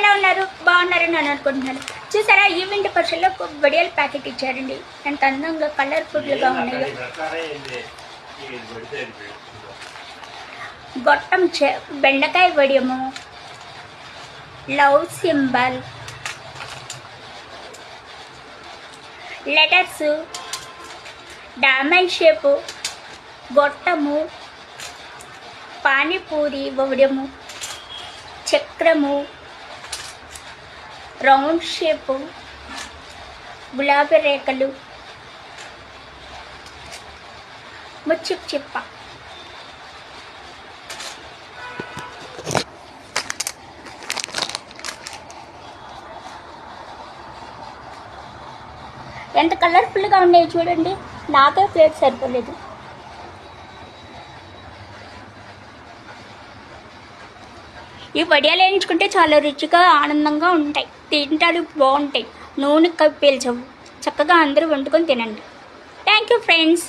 ఎలా ఉన్నారు? బాగున్నారని నేను అనుకుంటున్నాను. చూసారా ఈవెంట్ పర్సన్లో ఒక వడియాల ప్యాకెట్ ఇచ్చారండి. ఎంత అందంగా కలర్ఫుల్గా ఉన్నాయో. గొట్టం చె బెండకాయ వడియము love symbol letters diamond shape గొట్టము panipuri వడియము చక్రము రౌండ్ షేపు గులాబీ రేఖలు ముచ్చిప్ చిప్ప. ఎంత కలర్ఫుల్గా ఉన్నాయి చూడండి. నాకే ప్లేట్ సరిపోలేదు. ఈ వడియాలు వేయించుకుంటే చాలా రుచిగా ఆనందంగా ఉంటాయి. తింటానికి బాగుంటాయి. నూనె పీల్చవు చక్కగా అందరూ వండుకొని తినండి. Thank you friends